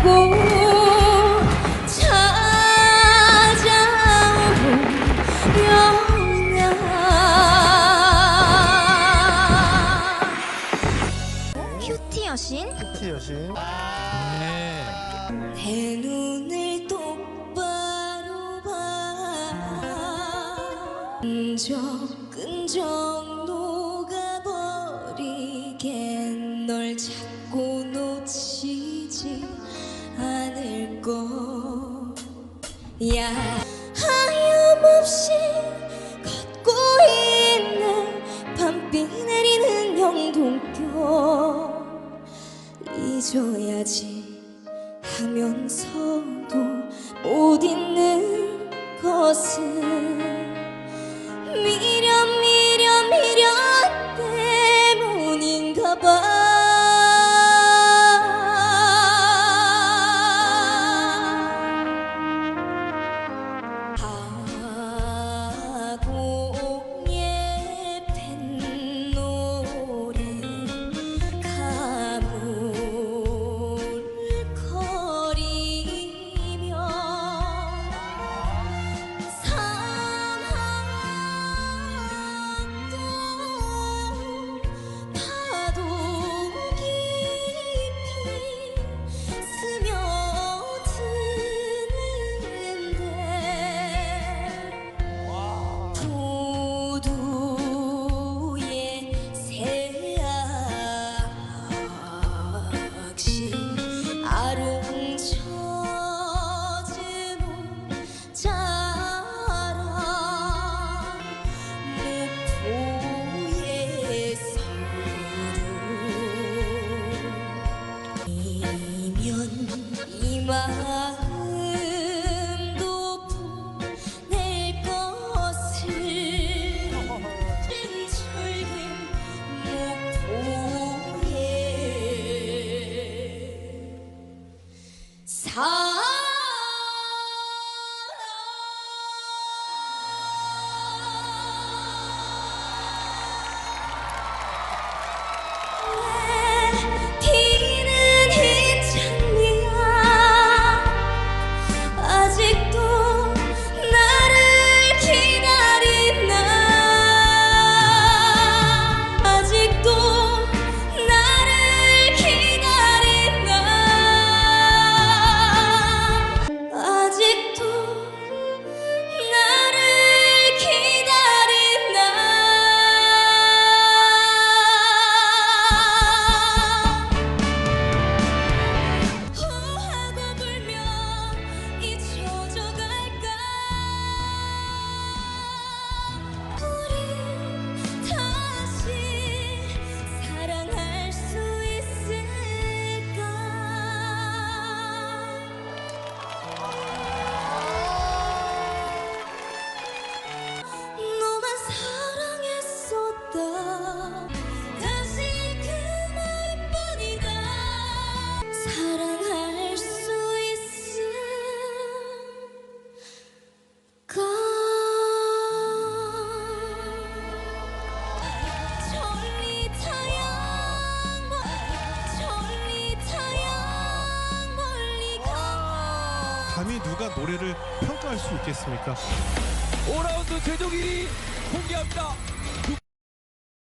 찾고 찾아온 명나 큐티 여신? 큐티 여신. 네. 내 눈을 똑바로 봐. 끈적 끈적. 하염없이 걷고 있네 밤비 내리는 영동교. 잊어야지 하면서도 못 잊는 것은 감히 누가 노래를 평가할 수 있겠습니까? 5라운드 제조 1위 공개합니다.